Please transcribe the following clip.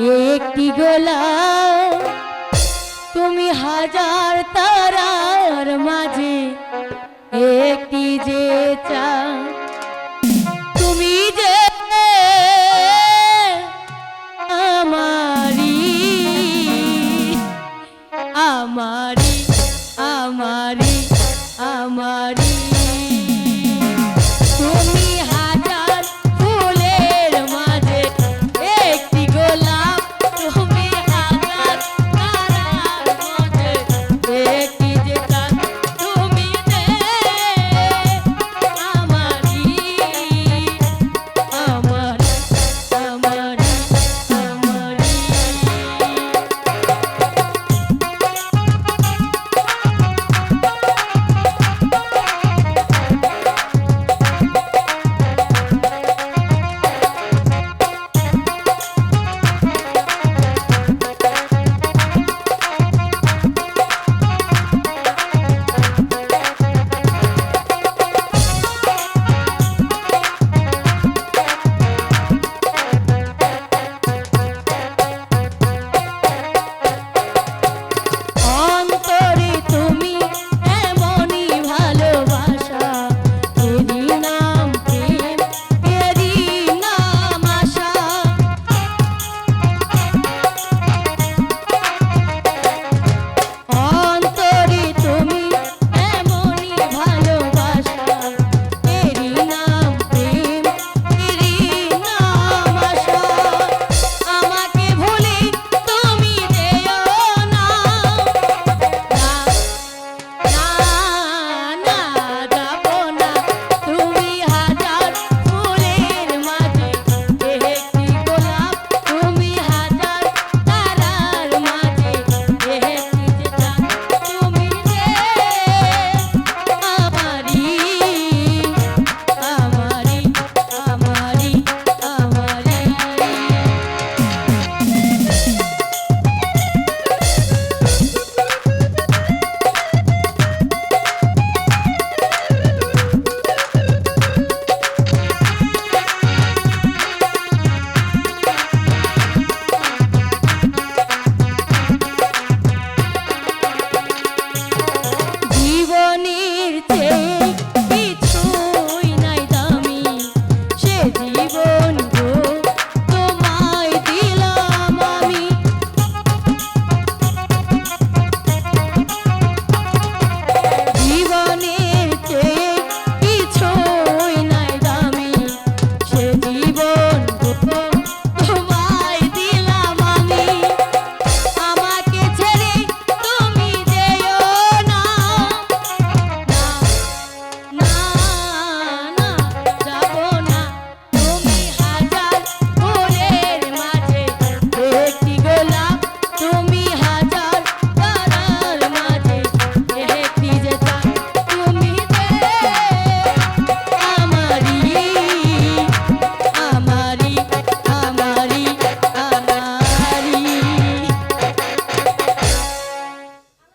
একটি গোলা তুমি হাজার তারার মাঝে একটি যে চা। তুমি যে আমারি আমারি আমারি আমারি